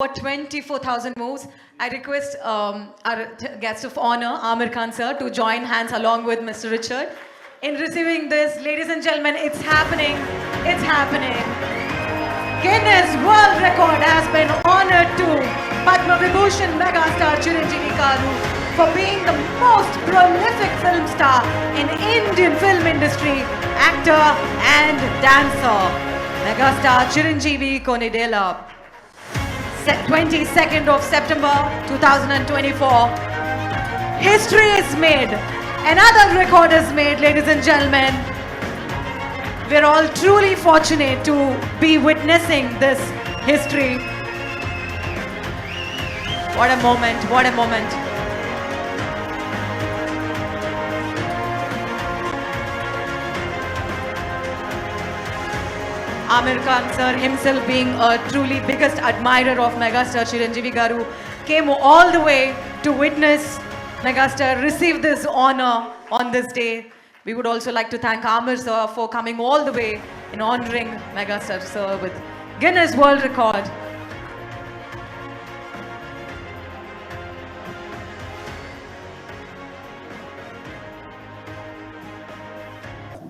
For 24,000 moves, I request um, our guest of honor, Amir Khan sir, to join hands along with Mr. Richard. In receiving this, ladies and gentlemen, it's happening. It's happening. Guinness World Record has been honored to Padma Vibhushan megastar Chiranjeevi Karu for being the most prolific film star in Indian film industry, actor and dancer. Megastar Chiranjeevi Konidela. Se- 22nd of September 2024. History is made. Another record is made, ladies and gentlemen. We're all truly fortunate to be witnessing this history. What a moment, what a moment. Amir Khan sir himself being a truly biggest admirer of Megastar Chiranjeevi Garu came all the way to witness Megastar receive this honor on this day. We would also like to thank Amir sir for coming all the way in honoring Megastar sir with Guinness World Record.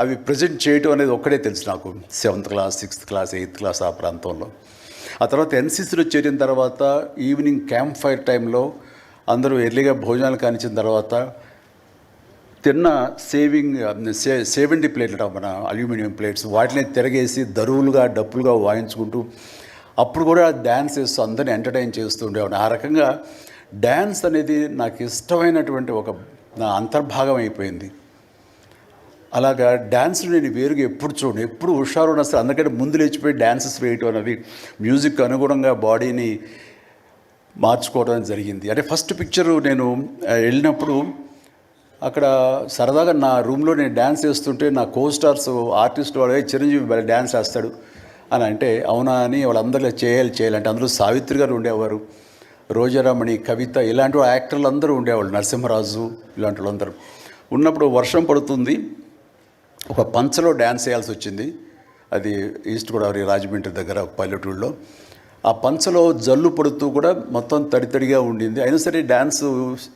అవి present చేయటం అనేది ఒక్కడే తెలుసు నాకు. Seventh class sixth class eighth class ఆ ప్రాంతంలో. ఆ తర్వాత ఎన్సీసీలో చేరిన తర్వాత ఈవినింగ్ క్యాంప్ ఫైర్ టైంలో అందరూ ఎర్లీగా భోజనాలు కానిచ్చిన తర్వాత తిన్న సేవింగ్ సే సేవెంటీ ప్లేట్లు మన అల్యూమినియం ప్లేట్స్. వాటిని తిరగేసి దరువులుగా డప్పులుగా వాయించుకుంటూ అప్పుడు కూడా డ్యాన్స్ చేస్తూ అందరిని ఎంటర్టైన్ చేస్తూ ఉండేవాడిని. ఆ రకంగా డ్యాన్స్ అనేది నాకు ఇష్టమైనటువంటి ఒక నా అంతర్భాగం అయిపోయింది. అలాగా డ్యాన్స్లు నేను వేరుగా ఎప్పుడు చూడండి. ఎప్పుడు హుషారు ఉన్నా సరే అందుకంటే ముందు లేచిపోయి డ్యాన్సెస్ వేయటం అనేది మ్యూజిక్ అనుగుణంగా బాడీని మార్చుకోవడం జరిగింది. అంటే ఫస్ట్ పిక్చర్ నేను వెళ్ళినప్పుడు అక్కడ సరదాగా నా రూమ్లో నేను డ్యాన్స్ చేస్తుంటే నా కో స్టార్స్ ఆర్టిస్ట్ వాడు చిరంజీవి భలే డ్యాన్స్ వేస్తాడు అని అంటే అవునా అని వాళ్ళందరూ చేయాలి చేయాలి అంటే అందులో సావిత్రి గారు ఉండేవారు రోజారామణి కవిత ఇలాంటి యాక్టర్లు అందరూ ఉండేవాళ్ళు నరసింహరాజు ఇలాంటి వాళ్ళందరూ. ఉన్నప్పుడు వర్షం పడుతుంది ఒక పంచలో డ్యాన్స్ చేయాల్సి వచ్చింది. అది ఈస్ట్ గోదావరి రాజమండ్రి దగ్గర ఒక పల్లెటూరులో. ఆ పంచలో జల్లు పడుతూ కూడా మొత్తం తడితడిగా ఉండింది. అయినా సరే డ్యాన్స్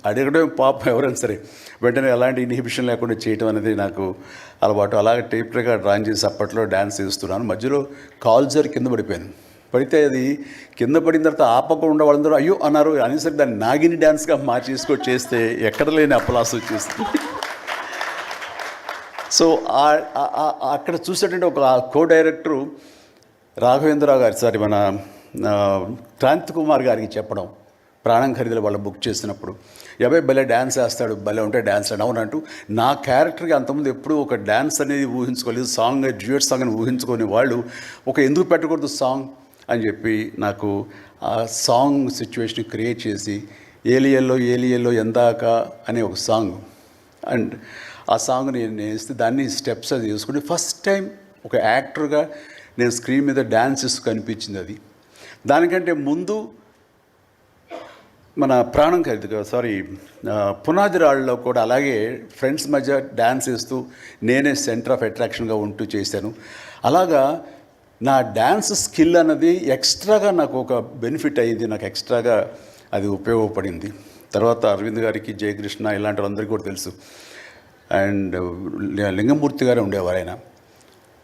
అడగడం పాపం ఎవరైనా సరే. వెంటనే ఎలాంటి ఇన్హిబిషన్ లేకుండా చేయటం అనేది నాకు అలవాటు. అలాగే టేప్ రికార్డ్ డ్రాయింగ్ చేసి అప్పట్లో డ్యాన్స్ చేస్తున్నాను. మధ్యలో కాల్జర్ కింద పడిపోయాను. పడితే అది కింద పడిన తర్వాత ఆపకుండా వాళ్ళందరూ అయ్యో అన్నారు. అని సరే దాన్ని నాగిని డ్యాన్స్గా మార్చేసుకో చేస్తే ఎక్కడ లేని అప్పలాస్ వచ్చేస్తుంది సో అక్కడ చూసేటువంటి ఒక కో డైరెక్టరు రాఘవేంద్రరావు గారి సారీ మన క్రాంతి కుమార్ గారికి చెప్పడం ప్రాణం ఖరీదులు వాళ్ళు బుక్ చేసినప్పుడు. ఎవై భలే డ్యాన్స్ వేస్తాడు భలే ఉంటే డ్యాన్స్ అని అవునంటూ నా క్యారెక్టర్కి అంతకుముందు ఎప్పుడూ ఒక డ్యాన్స్ అనేది ఊహించుకోలేదు సాంగ్ డ్యూయట్ సాంగ్ అని ఊహించుకొని వాళ్ళు ఒక ఎందుకు పెట్టకూడదు సాంగ్? అని చెప్పి నాకు ఆ సాంగ్ సిచ్యువేషన్ క్రియేట్ చేసి ఏలియల్లో ఏలియల్లో ఎందాక అనే ఒక సాంగ్. అండ్ ఆ సాంగ్ నేను వేస్తే దాన్ని స్టెప్స్ అది వేసుకుంటే ఫస్ట్ టైం ఒక యాక్టర్గా నేను స్క్రీన్ మీద డ్యాన్స్ చేస్తూ కనిపించింది అది. దానికంటే ముందు మన ప్రాణం ఖరీదు సారీ పునాది రాళ్ళలో కూడా అలాగే ఫ్రెండ్స్ మధ్య డ్యాన్స్ వేస్తూ నేనే సెంటర్ ఆఫ్ అట్రాక్షన్గా ఉంటూ చేశాను. అలాగా నా డ్యాన్స్ స్కిల్ అన్నది ఎక్స్ట్రాగా నాకు ఒక బెనిఫిట్ అయ్యింది నాకు ఎక్స్ట్రాగా అది ఉపయోగపడింది. తర్వాత అరవింద్ గారికి జయకృష్ణ ఇలాంటి వాళ్ళందరికీ కూడా తెలుసు. అండ్ లింగమూర్తి గారు ఉండేవారు ఆయన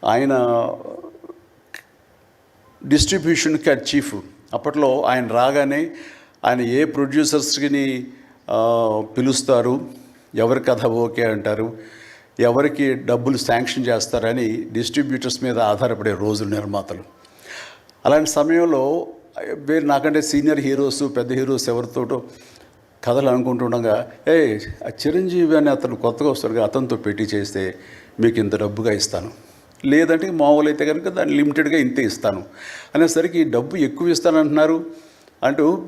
ఆయన డిస్ట్రిబ్యూషన్ క్యాట్ చీఫ్. అప్పట్లో ఆయన రాగానే ఆయన ఏ ప్రొడ్యూసర్స్ని పిలుస్తారు ఎవరి కథ ఓకే అంటారు ఎవరికి డబ్బులు శాంక్షన్ చేస్తారని డిస్ట్రిబ్యూటర్స్ మీద ఆధారపడే రోజులు నిర్మాతలు. అలాంటి సమయంలో వేరు నాకంటే సీనియర్ హీరోస్ పెద్ద హీరోస్ ఎవరితోటో కథలు అనుకుంటుండగా ఏ ఆ చిరంజీవి అని అతను కొత్తగా వస్తాడు అతనితో పెట్టి చేస్తే మీకు ఇంత డబ్బుగా ఇస్తాను. లేదంటే మామూలు అయితే కనుక దాన్ని లిమిటెడ్గా ఇంతే ఇస్తాను. అనేసరికి డబ్బు ఎక్కువ ఇస్తానంటున్నారు? అంటూ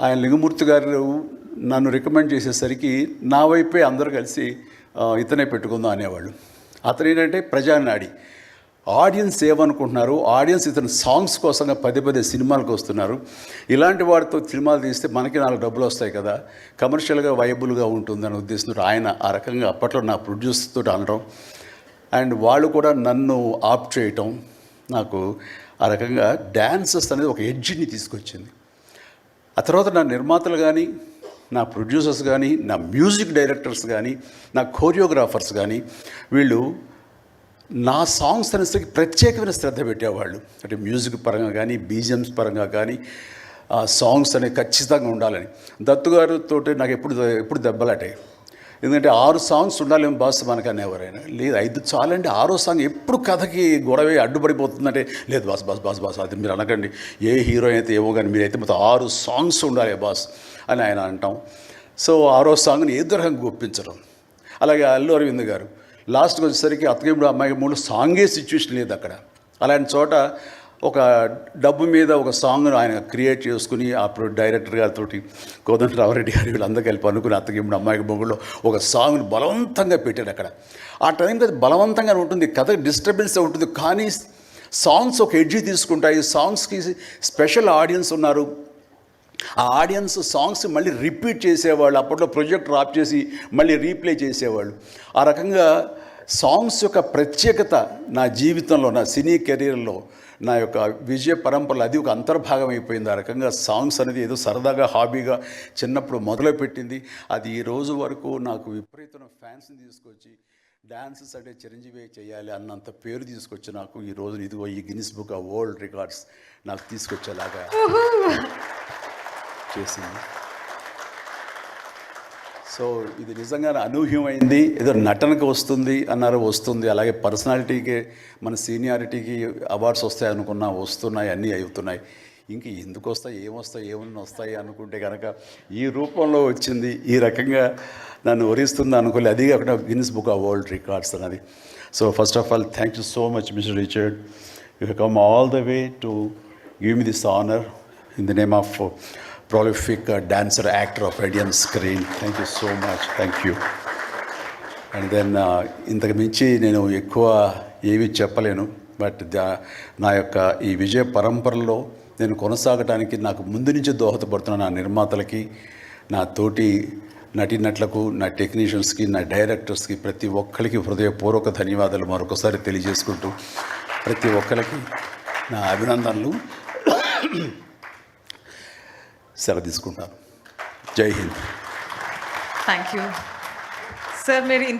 ఆయన లింగమూర్తి గారు నన్ను రికమెండ్ చేసేసరికి నా వైపే అందరూ కలిసి ఇతనే పెట్టుకుందాం అనేవాళ్ళు. అతను ఏంటంటే ప్రజానాడి. ఆడియన్స్ ఏమనుకుంటున్నారు? ఆడియన్స్ ఇతను సాంగ్స్ కోసంగా పదే పదే సినిమాలకు వస్తున్నారు. ఇలాంటి వాడితో సినిమాలు తీస్తే మనకి నాలుగు డబ్బులు వస్తాయి కదా. కమర్షియల్గా వైబుల్గా ఉంటుందని ఉద్దేశంతో ఆయన ఆ రకంగా అప్పట్లో నా ప్రొడ్యూసర్తో అనడం. అండ్ వాళ్ళు కూడా నన్ను ఆప్ చేయటం నాకు ఆ రకంగా డ్యాన్సెస్ అనేది ఒక ఎడ్జిని తీసుకొచ్చింది. ఆ తర్వాత నా నిర్మాతలు కానీ నా ప్రొడ్యూసర్స్ కానీ నా మ్యూజిక్ డైరెక్టర్స్ కానీ నా కోరియోగ్రాఫర్స్ కానీ వీళ్ళు నా సాంగ్స్ అనేసరికి ప్రత్యేకమైన శ్రద్ధ పెట్టేవాళ్ళు. అంటే మ్యూజిక్ పరంగా కానీ బీజిఎమ్స్ పరంగా కానీ ఆ సాంగ్స్ అనేవి ఖచ్చితంగా ఉండాలని. దత్తు గారితో నాకు ఎప్పుడు ఎప్పుడు దెబ్బలాటాయి ఎందుకంటే ఆరు సాంగ్స్ ఉండాలేమో బాస్ మనకు అనేవారైనా. లేదు ఐదు చాలండి. ఆరో సాంగ్ ఎప్పుడు కథకి గొడవ అడ్డుపడిపోతుందంటే లేదు బాస్ బాస్ బాస్ బాస్ అది మీరు అనకండి. ఏ హీరో అయితే ఏమో కానీ మీరైతే మొత్తం ఆరు సాంగ్స్ ఉండాలి బాస్ అని ఆయన అంటాం. సో ఆరో సాంగ్ని ఏ దొరకంగా ఒప్పించడం అలాగే అల్లు అరవింద్ గారు. లాస్ట్కి వచ్చేసరికి అత్తగేముడు అమ్మాయి మూడు సాంగే సిచ్యువేషన్ లేదు అక్కడ. అలాంటి చోట ఒక డబ్బు మీద ఒక సాంగ్ను ఆయన క్రియేట్ చేసుకుని ఆ ప్రొ- డైరెక్టర్ గారితో కోదండ రామరెడ్డి గారు వీళ్ళందరూ కలిపి అనుకుని అత్తగేముడు అమ్మాయికి మొగుళ్ళు ఒక సాంగ్ను బలవంతంగా పెట్టాడు అక్కడ. ఆ టైంకి అది బలవంతంగా ఉంటుంది కథ డిస్టర్బెన్స్ ఉంటుంది కానీ సాంగ్స్ ఒక ఎడ్జి తీసుకుంటాయి. సాంగ్స్కి స్పెషల్ ఆడియన్స్ ఉన్నారు. ఆ ఆడియన్స్ సాంగ్స్ మళ్ళీ రిపీట్ చేసేవాళ్ళు అప్పట్లో ప్రొజెక్ట్ డ్రాప్ చేసి మళ్ళీ రీప్లే చేసేవాళ్ళు. ఆ రకంగా సాంగ్స్ యొక్క ప్రత్యేకత నా జీవితంలో నా సినీ కెరీర్లో నా యొక్క విజయ పరంపరలో అది ఒక అంతర్భాగం అయిపోయింది. ఆ రకంగా సాంగ్స్ అనేది ఏదో సరదాగా హాబీగా చిన్నప్పుడు మొదలుపెట్టింది అది ఈ రోజు వరకు నాకు విపరీతమైన ఫ్యాన్స్ని తీసుకొచ్చి డాన్సెస్ అంటే చిరంజీవి చేయాలి అన్నంత పేరు తీసుకొచ్చి నాకు ఈ రోజు ఇదిగో ఈ Guinness book of world records నాకు తీసుకొచ్చేలాగా చేసింది. సో ఇది నిజంగా అనూహ్యమైంది. ఏదో నటనకు వస్తుంది అన్నారు వస్తుంది. అలాగే పర్సనాలిటీకి మన సీనియారిటీకి అవార్డ్స్ వస్తాయి అనుకున్నా వస్తున్నాయి అన్నీ అవుతున్నాయి. ఇంక ఎందుకు వస్తాయి ఏమొస్తాయి ఏమన్నా వస్తాయి అనుకుంటే కనుక ఈ రూపంలో వచ్చింది ఈ రకంగా నన్ను వరిస్తుంది అనుకోలే. అది కాకుండా Guinness book of world records అన్నది. So first of all thank you so much mister Richard you come all the way to give me this honour in the name of prolific uh, dancer, actor of Indian screen. Thank you so much. Thank you. And then uh, ఇంతకు మించి నేను ఎక్కువ ఏవి చెప్పలేను but uh, నా యొక్క ఈ విజయ పరంపరలో నేను కొనసాగటానికి నాకు ముందు నుంచి దోహదపడుతున్న నా నిర్మాతలకి నా తోటి నటీనటులకు నా టెక్నీషియన్స్కి నా డైరెక్టర్స్కి ప్రతి ఒక్కరికి హృదయపూర్వక ధన్యవాదాలు మరొకసారి తెలియజేసుకుంటూ ప్రతి ఒక్కరికి నా అభినందనలు సెలవు తీసుకుంటాను జై హింద్ థ్యాంక్ యూ సార్ మీరు ఇంత